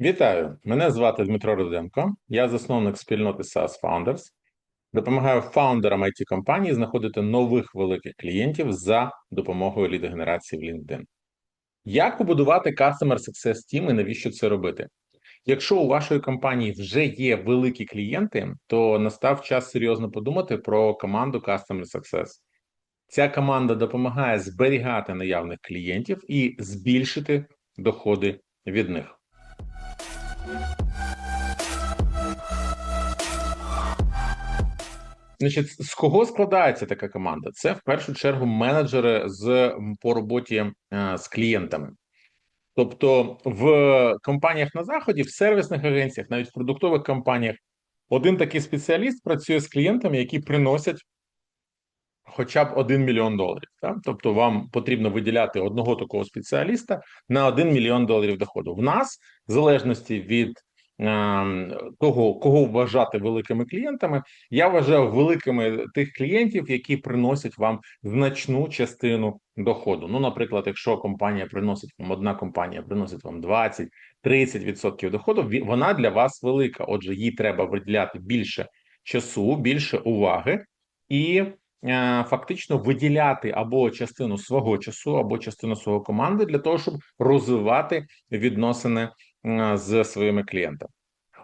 Вітаю! Мене звати Дмитро Руденко. Я засновник спільноти SaaS Founders. Допомагаю фаундерам it компаній знаходити нових великих клієнтів за допомогою лідогенерації в LinkedIn. Як побудувати Customer Success Team і навіщо це робити? Якщо у вашої компанії вже є великі клієнти, то настав час серйозно подумати про команду Customer Success. Ця команда допомагає зберігати наявних клієнтів і збільшити доходи від них. Значить, з кого складається така команда? Це в першу чергу менеджери з по роботі е, з клієнтами. Тобто в компаніях на заході, в сервісних агенціях, навіть в продуктових компаніях, один такий спеціаліст працює з клієнтами, які приносять хоча б 1 мільйон доларів. Так? Тобто, вам потрібно виділяти одного такого спеціаліста на 1 мільйон доларів доходу. В нас, залежності від Ем, того, кого вважати великими клієнтами, я вважаю великими тих клієнтів, які приносять вам значну частину доходу. Ну, наприклад, якщо компанія приносить вам одна компанія, приносить вам 20-30% доходу, вона для вас велика. Отже, їй треба виділяти більше часу, більше уваги і. Е, фактично виділяти або частину свого часу, або частину свого команди для того, щоб розвивати відносини з своїми клієнтами.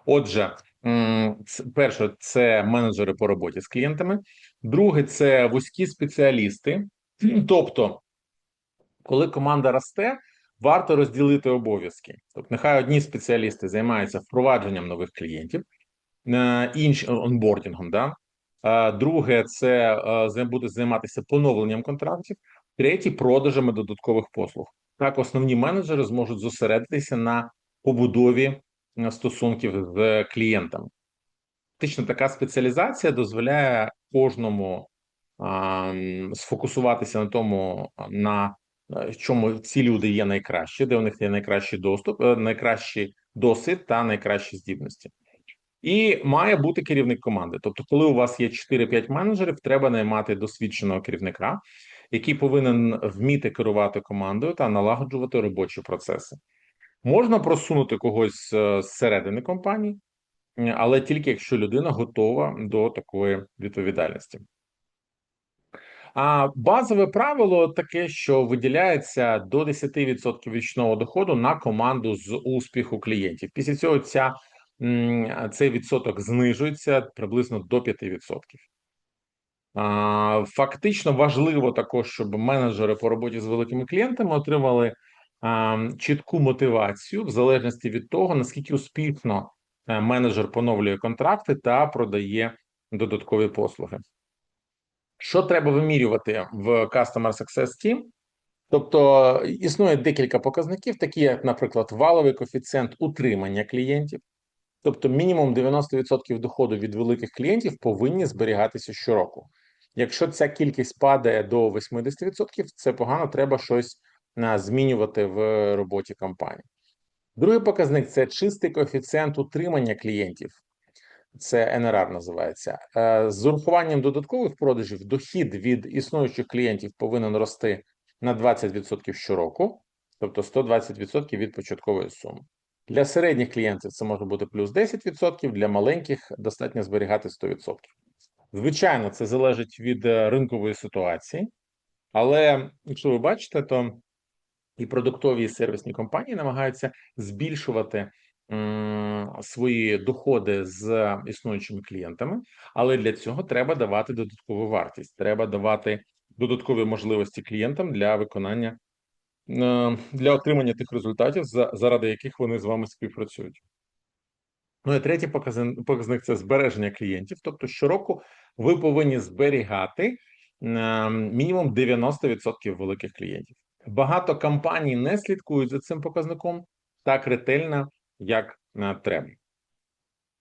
Отже, перше, це менеджери по роботі з клієнтами. Друге, це вузькі спеціалісти. Тобто, коли команда росте, варто розділити обов'язки. Тобто, нехай одні спеціалісти займаються впровадженням нових клієнтів, е, інші онбордінгом. Да? Друге, це е, буде займатися поновленням контрактів, третє продажами додаткових послуг. Так, основні менеджери зможуть зосередитися на побудові е, стосунків з клієнтами. Фактично, така спеціалізація дозволяє кожному а, сфокусуватися на тому, на е, чому ці люди є найкращі, де у них є найкращий доступ, е, найкращий досвід та найкращі здібності. І має бути керівник команди. Тобто, коли у вас є 4-5 менеджерів, треба наймати досвідченого керівника, який повинен вміти керувати командою та налагоджувати робочі процеси. Можна просунути когось е, з середини компанії, але тільки якщо людина готова до такої відповідальності. А базове правило таке, що виділяється до 10% річного доходу на команду з успіху клієнтів. Після цього ця, цей відсоток знижується приблизно до 5%. Фактично важливо також, щоб менеджери по роботі з великими клієнтами отримали чітку мотивацію в залежності від того, наскільки успішно е, менеджер поновлює контракти та продає додаткові послуги. Що треба вимірювати в Customer Success Team? Тобто існує декілька показників, такі як, наприклад, валовий коефіцієнт утримання клієнтів, тобто мінімум 90% доходу від великих клієнтів повинні зберігатися щороку. Якщо ця кількість падає до 80%, це погано, треба щось змінювати в роботі компанії. Другий показник це чистий коефіцієнт утримання клієнтів, це НРР називається. Е, з урахуванням додаткових продажів дохід від існуючих клієнтів повинен рости на 20% щороку, тобто 120% від початкової суми. Для середніх клієнтів це може бути плюс 10%, для маленьких достатньо зберігати 100%. Звичайно, це залежить від е, ринкової ситуації, але якщо ви бачите, то і продуктові і сервісні компанії намагаються збільшувати свої доходи з існуючими клієнтами, але для цього треба давати додаткову вартість, треба давати додаткові можливості клієнтам для виконання е, для отримання тих результатів, заради яких вони з вами співпрацюють. Ну і третій показник це збереження клієнтів. Тобто, щороку ви повинні зберігати мінімум 90% великих клієнтів. Багато компаній не слідкують за цим показником так ретельно, як е, треба.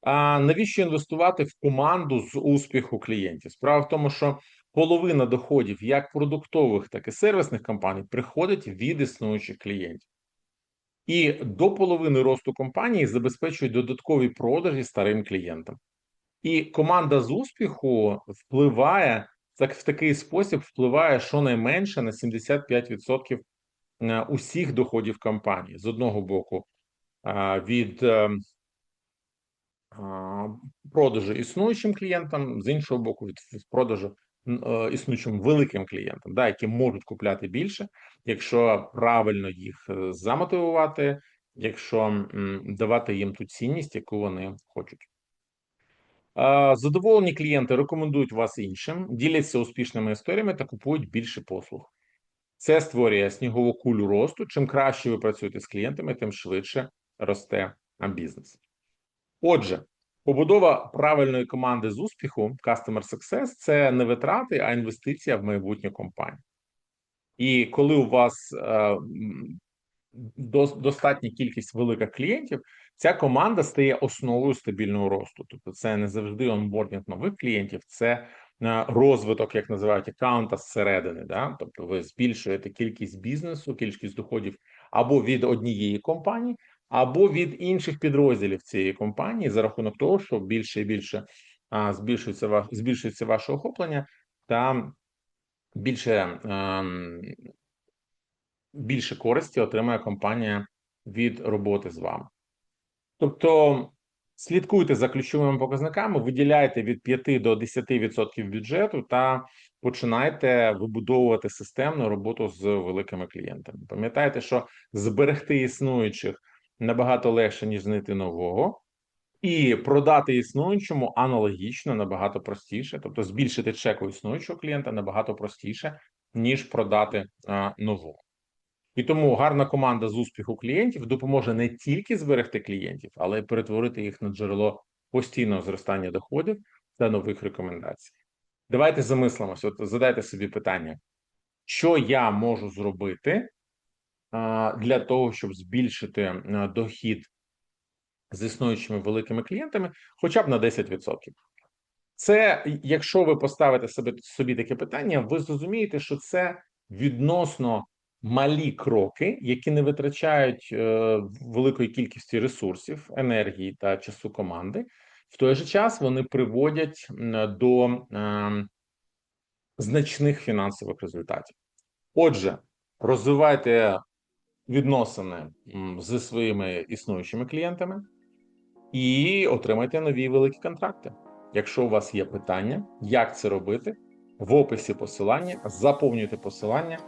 А навіщо інвестувати в команду з успіху клієнтів? Справа в тому, що половина доходів як продуктових, так і сервісних компаній приходить від існуючих клієнтів. І до половини росту компанії забезпечують додаткові продажі старим клієнтам. І команда з успіху впливає так в такий спосіб впливає щонайменше на 75% е, усіх доходів компанії з одного боку. від е, продажу існуючим клієнтам, з іншого боку, від продажу е, існуючим великим клієнтам, да, які можуть купляти більше, якщо правильно їх е, замотивувати, якщо давати їм ту цінність, яку вони хочуть. Задоволені клієнти рекомендують вас іншим, діляться успішними історіями та купують більше послуг. Це створює снігову кулю росту. Чим краще ви працюєте з клієнтами, тим швидше росте бізнес. Отже, побудова правильної команди з успіху Customer Success – це не витрати, а інвестиція в майбутню компанію. І коли у вас е, достатня кількість великих клієнтів, ця команда стає основою стабільного росту. Тобто, це не завжди онбордінг нових клієнтів, це е, розвиток, як називають аккаунта зсередини. Да? Тобто, ви збільшуєте кількість бізнесу, кількість доходів або від однієї компанії, або від інших підрозділів цієї компанії за рахунок того, що більше і більше збільшується ва- збільшується ваше охоплення та більше ем, більше користі отримає компанія від роботи з вами. Тобто слідкуйте за ключовими показниками, виділяйте від 5 до 10% бюджету та починайте вибудовувати системну роботу з великими клієнтами. Пам'ятайте, що зберегти існуючих набагато легше, ніж знайти нового. І продати існуючому аналогічно набагато простіше, тобто збільшити чек у існуючого клієнта набагато простіше, ніж продати нового. І тому гарна команда з успіху клієнтів допоможе не тільки зберегти клієнтів, але й перетворити їх на джерело постійного зростання доходів та нових рекомендацій. Давайте замислимося. От задайте собі питання, що я можу зробити для того, щоб збільшити дохід з існуючими великими клієнтами, хоча б на 10%. Це якщо ви поставите собі, собі таке питання, ви зрозумієте, що це відносно малі кроки, які не витрачають е, великої кількості ресурсів, енергії та часу команди. В той же час вони приводять до е, значних фінансових результатів. Отже, розвивайте відносини зі своїми існуючими клієнтами і отримайте нові великі контракти. Якщо у вас є питання, як це робити, в описі посилання, заповнюйте посилання,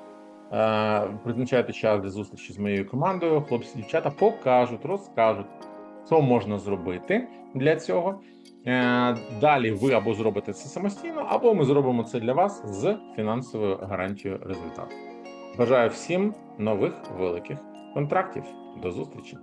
призначайте час для зустрічі з моєю командою. Хлопці, дівчата покажуть, розкажуть, що можна зробити для цього. Е, Далі ви або зробите це самостійно, або ми зробимо це для вас з фінансовою гарантією результату. Бажаю всім нових великих контрактів. До зустрічі!